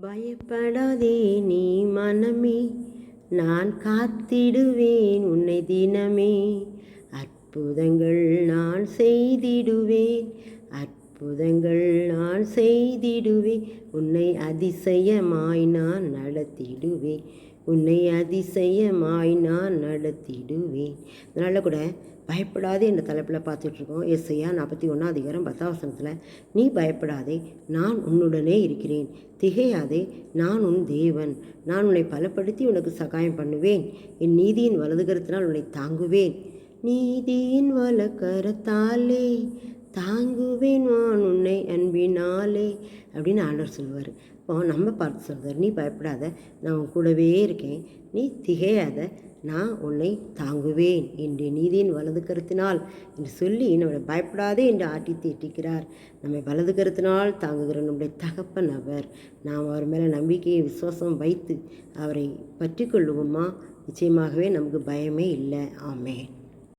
பயப்படாதே நீ மனமே நான் காத்திடுவேன் உன்னை தினமே. அற்புதங்கள் நான் செய்திடுவேன் அற்புதங்கள் நான் செய்திடுவே. உன்னை அதிசயமாய் நான் நடத்திடுவே. உன்னை அதிசயமாய் நான் நடத்திடுவேன் அதனால் கூட பயப்படாதே என்ற தலைப்பில் பார்த்துட்ருக்கோம். எஸ்ஐயா நாற்பத்தி ஒன்றாம் அதிகாரம் பத்தாம் வசனத்தில் நீ பயப்படாதே நான் உன்னுடனே இருக்கிறேன். திகையாதே நான் உன் தேவன். நான் உன்னை பலப்படுத்தி உனக்கு சகாயம் பண்ணுவேன். என் நீதியின் வலதுகரத்தினால் உன்னை தாங்குவேன். நீதியின் வலக்கரத்தாலே தாங்குவேன் உன்னை அன்பினாலே அப்படின்னு ஆண்டவர் சொல்லுவார். இப்போ நம்ம பார்த்து சொல்கிறார் நீ பயப்படாத நான் உன் கூடவே இருக்கேன். நீ திகையாத நான் உன்னை தாங்குவேன் என்று நீதியின் வலது கருத்தினால் என்று சொல்லி நம்மளை பயப்படாதே என்று ஆட்டி தீட்டிக்கிறார். நம்மை வலது கருத்தினால் தாங்குகிற நம்முடைய தகப்பன் அவர். நாம் அவர் மேலே நம்பிக்கையை விசுவாசம் வைத்து அவரை பற்றி கொள்ளுவோமா? நிச்சயமாகவே நமக்கு பயமே இல்லை. ஆமே